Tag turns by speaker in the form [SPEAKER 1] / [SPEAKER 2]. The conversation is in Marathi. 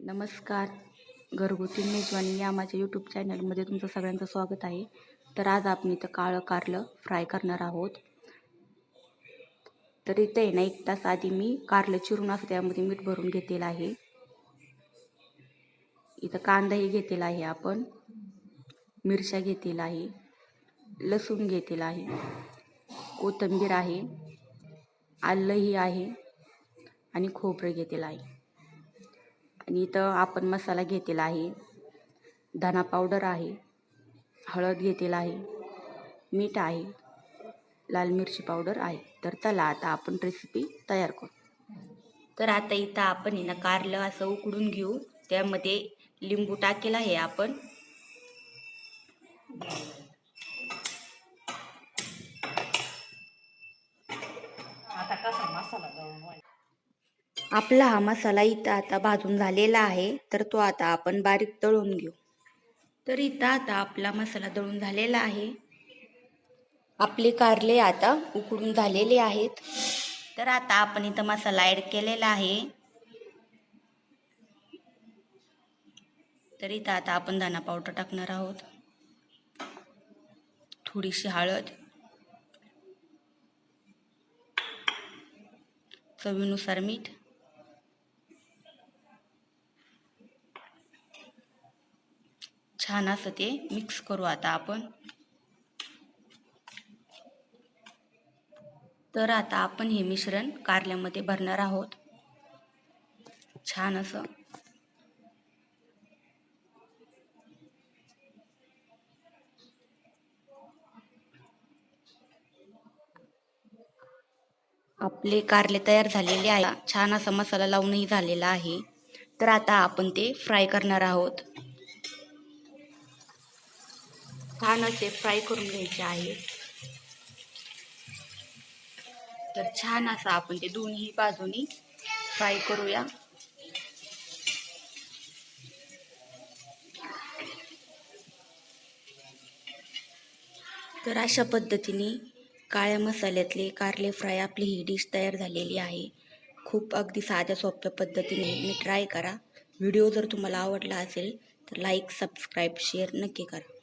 [SPEAKER 1] नमस्कार. घरगुती मेजवानी या माझ्या यूट्यूब चॅनलमध्ये तुमचं सगळ्यांचं स्वागत आहे. तर आज आपण इथं काळं कारलं फ्राय करणार आहोत. तर इथं आहे ना एक तास आधी मी कारलं चिरून असं त्यामध्ये मीठ भरून घेतलेलं आहे. इथं कांदाही घेतलेला आहे आपण. मिरच्या घेतलेला आहे. लसूण घेतलेला आहे. कोथिंबीर आहे. आलंही आहे. आणि खोबरं घेतलेलं आहे. आणि इथं आपण मसाला घेतलेला आहे. धना पावडर आहे. हळद घेतलेला आहे. मीठ आहे. लाल मिरची पावडर आहे. तर चला आता आपण रेसिपी तयार करू. तर आता इथं आपण आहे ना कारलं असं उकडून घेऊ. त्यामध्ये लिंबू टाकेला आहे आपण.
[SPEAKER 2] आता कसा मसाला
[SPEAKER 1] आपला हा मसाला इथं आता भाजून झालेला आहे तर तो आता आपण बारीक तळून घेऊ. तर इथं आता आपला मसाला दळून झालेला आहे. आपले कारले आता उकडून झालेले आहेत. तर आता आपण इथं मसाला ॲड केलेला आहे. तर इथं आता आपण दाणा पावडर टाकणार आहोत. थोडीशी हळद. चवीनुसार मीठ. छान असं ते मिक्स करू आता आपण. तर आता आपण हे मिश्रण कारल्यामध्ये भरणार आहोत. छान असं. आपले कारले तयार झालेले आहे. छान असा मसाला लावूनही झालेला आहे. तर आता आपण ते फ्राय करणार आहोत. छान असे फ्राय करून घ्यायचे आहे. तर छान असं आपण ते दोन्ही बाजूनी फ्राय करूया. तर अशा पद्धतीने काळ्या मसाल्यातले कारले फ्राय आपली ही डिश तयार झालेली आहे. खूप अगदी साध्या सोप्या पद्धतीने मी ट्राय करा. व्हिडिओ जर तुम्हाला आवडला असेल तर लाईक सबस्क्राईब शेअर नक्की करा.